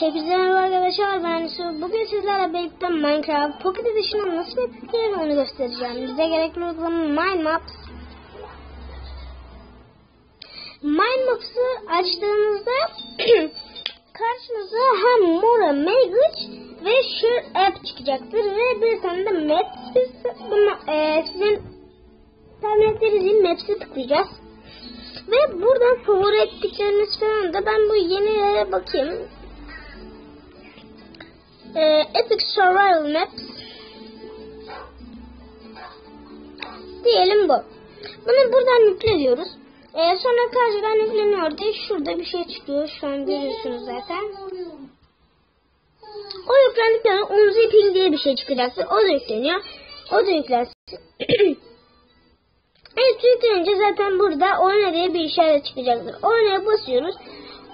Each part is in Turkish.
Hepinize merhaba arkadaşlar ben Su. Bugün sizlerle birlikte Minecraft Pocket Edition'a nasıl yapılır onu göstereceğim. Bize gerekli uygulama Minemaps. Minemaps'ı açtığınızda karşınıza hem Mora Magic ve Sure App çıkacaktır ve bir tane de Maps. Bunu, e, sizin tabletlerinizin Maps'e tıklayacağız. Ve buradan favori ettikleriniz falan da ben bu yenilere bakayım. Ee, Epic Survival Maps diyelim bu. Bunu buradan yükle diyoruz. Ee, sonra karşıdan yükleniyor diye şurada bir şey çıkıyor. Şu an görüyorsunuz zaten. O yüklendikten sonra unzipping diye bir şey çıkacaktır. O da yükleniyor. O da yüklensin. Evet yüklenince zaten burada oyna diye bir işaret çıkacaktır. Oynaya basıyoruz.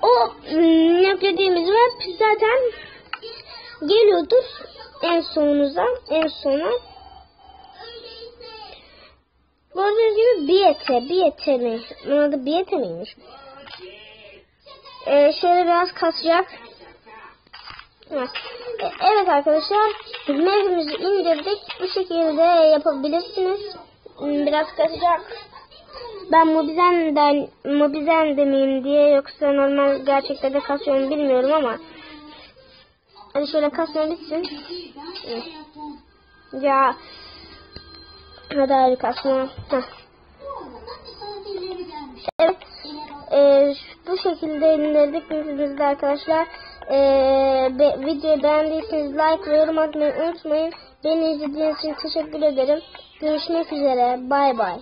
O ım, yüklediğimiz web zaten geliyordur en sonunuza, en sona. Gördüğünüz gibi Biyete, Biyete mi? Bunun adı Biyete miymiş? Ee, şöyle biraz kasacak. Evet arkadaşlar, mevzimizi indirdik. Bu şekilde yapabilirsiniz. Hmm, Biraz kasacak. Ben Mobizen'den Mobizen demeyeyim diye yoksa normal gerçekte de kasıyorum bilmiyorum ama Hadi şöyle kasma bitsin. Ya. Hadi kasma. Heh. Evet. Ee, bu şekilde indirdik biz de arkadaşlar. Ee, videoyu beğendiyseniz like ve yorum atmayı unutmayın. Beni izlediğiniz için teşekkür ederim. Görüşmek üzere. Bay bay.